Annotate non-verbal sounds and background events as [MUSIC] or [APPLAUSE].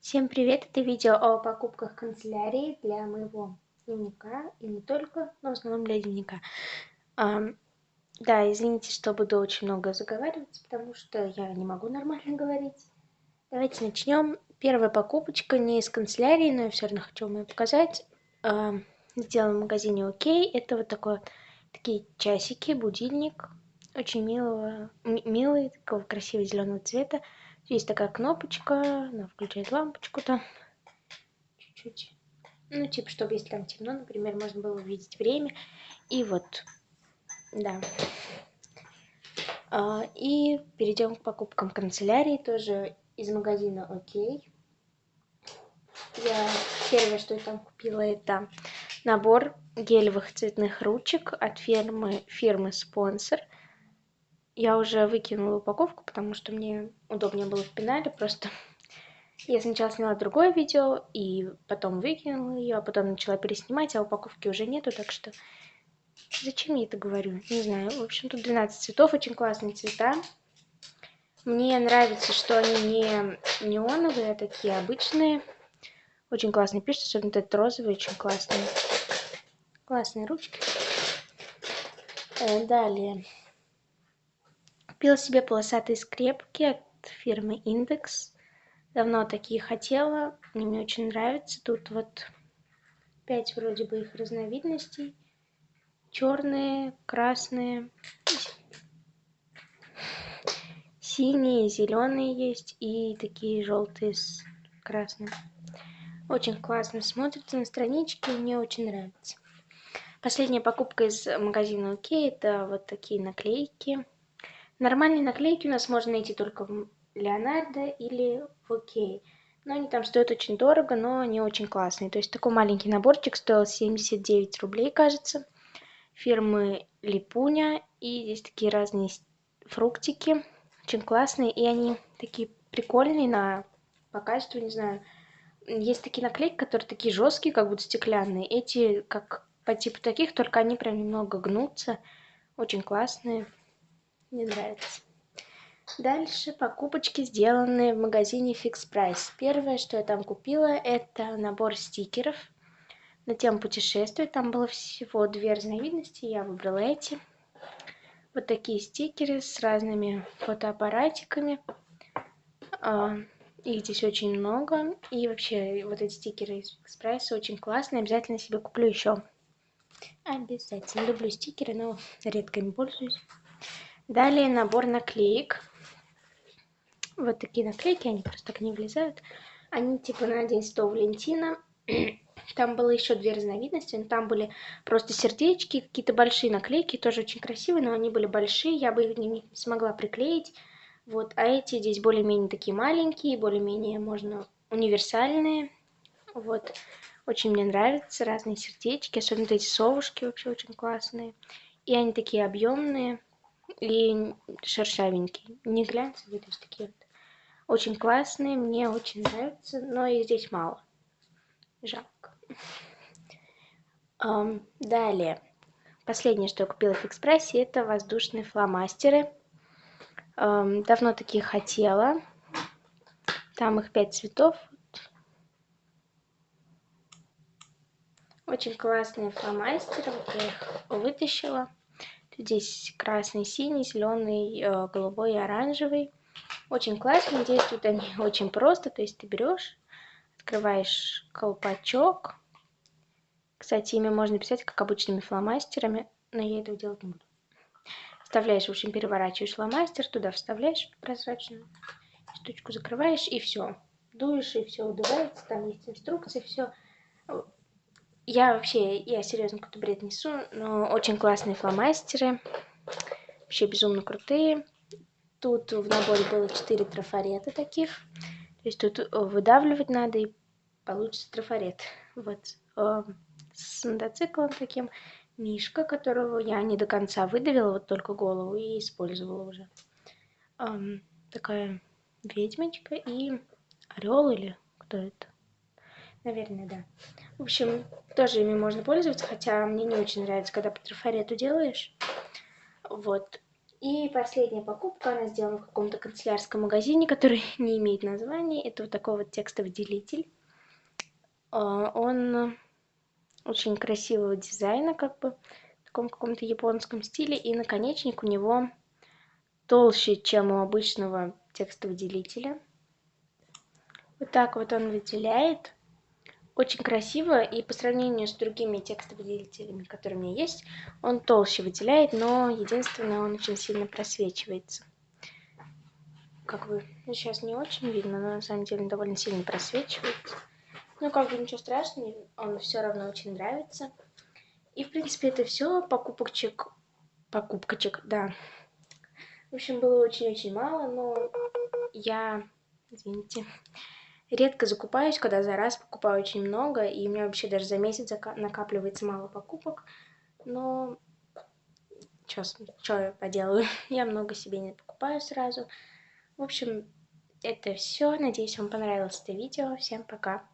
Всем привет! Это видео о покупках канцелярии для моего дневника и не только, но в основном для дневника. Um, да, извините, что буду очень много заговаривать, потому что я не могу нормально говорить. Давайте начнем. Первая покупочка не из канцелярии, но я все равно хочу вам ее показать. Um, сделала в магазине Окей. Это вот такой, такие часики, будильник. Очень милого, милый, такого красивого зеленого цвета. Есть такая кнопочка, она включает лампочку там чуть-чуть. Ну, типа, чтобы если там темно, например, можно было увидеть время. И вот, да. А, и перейдем к покупкам канцелярии, тоже из магазина Окей. Я первое, что я там купила, это набор гелевых цветных ручек от фирмы, фирмы Спонсор – я уже выкинула упаковку, потому что мне удобнее было в пенале. Просто [LAUGHS] я сначала сняла другое видео, и потом выкинула ее, а потом начала переснимать, а упаковки уже нету, так что... Зачем я это говорю? Не знаю. В общем, тут 12 цветов, очень классные цвета. Мне нравится, что они не неоновые, а такие обычные. Очень классно пишут, особенно этот розовый, очень классный. Классные ручки. Э, далее. Купила себе полосатые скрепки от фирмы Индекс. Давно такие хотела, они мне очень нравятся. Тут вот пять вроде бы их разновидностей. Черные, красные, синие, зеленые есть и такие желтые с красным. Очень классно смотрится на страничке, мне очень нравится. Последняя покупка из магазина Окей, это вот такие наклейки. Нормальные наклейки у нас можно найти только в Леонардо или в Окей. Но они там стоят очень дорого, но они очень классные. То есть такой маленький наборчик стоил 79 рублей, кажется. Фирмы Липуня. И здесь такие разные фруктики. Очень классные. И они такие прикольные на по качеству, не знаю. Есть такие наклейки, которые такие жесткие, как будто стеклянные. Эти как по типу таких, только они прям немного гнутся. Очень классные. Мне нравится. Дальше покупочки, сделанные в магазине Fix Price. Первое, что я там купила, это набор стикеров на тему путешествий. Там было всего две разновидности, я выбрала эти. Вот такие стикеры с разными фотоаппаратиками. А, их здесь очень много. И вообще, вот эти стикеры из Fix Price очень классные. Обязательно себе куплю еще. Обязательно. Люблю стикеры, но редко им пользуюсь. Далее набор наклеек. Вот такие наклейки, они просто так не влезают. Они типа на День Святого Валентина. [CLEARS THROAT] Там было еще две разновидности. Там были просто сердечки, какие-то большие наклейки, тоже очень красивые, но они были большие, я бы их не смогла приклеить. Вот, а эти здесь более-менее такие маленькие, более-менее можно универсальные. Вот, очень мне нравятся разные сердечки, особенно эти совушки вообще очень классные. И они такие объемные и шершавенький. Не глянцевые, то есть такие вот. Очень классные, мне очень нравятся, но их здесь мало. Жалко. Um, далее. Последнее, что я купила в экспрессе, это воздушные фломастеры. Um, давно такие хотела. Там их пять цветов. Очень классные фломастеры. Вот я их вытащила. Здесь красный, синий, зеленый, э, голубой и оранжевый. Очень классно, действуют они [LAUGHS] очень просто. То есть ты берешь, открываешь колпачок. Кстати, ими можно писать как обычными фломастерами, но я этого делать не буду. Вставляешь, в общем, переворачиваешь фломастер, туда вставляешь прозрачную штучку, закрываешь и все. Дуешь и все удувается, там есть инструкции, все. Я вообще, я серьезно какой-то бред несу, но очень классные фломастеры. Вообще безумно крутые. Тут в наборе было 4 трафарета таких. То есть тут э, выдавливать надо и получится трафарет. Вот. Э, с мотоциклом таким. Мишка, которого я не до конца выдавила, вот только голову и использовала уже. Эм, такая ведьмочка и орел или кто это? Наверное, да. В общем, тоже ими можно пользоваться, хотя мне не очень нравится, когда по трафарету делаешь. Вот. И последняя покупка, она сделана в каком-то канцелярском магазине, который [LAUGHS] не имеет названия. Это вот такой вот текстовый делитель. А, он очень красивого дизайна, как бы, в таком каком-то японском стиле. И наконечник у него толще, чем у обычного текстового делителя. Вот так вот он выделяет. Очень красиво, и по сравнению с другими текстовыделителями, которые у меня есть, он толще выделяет, но единственное, он очень сильно просвечивается. Как бы сейчас не очень видно, но на самом деле довольно сильно просвечивается. Ну, как бы ничего страшного, он все равно очень нравится. И, в принципе, это все. Покупочек, покупочек, да. В общем, было очень-очень мало, но я, извините, редко закупаюсь, когда за раз покупаю очень много, и у меня вообще даже за месяц накапливается мало покупок. Но что я поделаю? [LAUGHS] я много себе не покупаю сразу. В общем, это все. Надеюсь, вам понравилось это видео. Всем пока.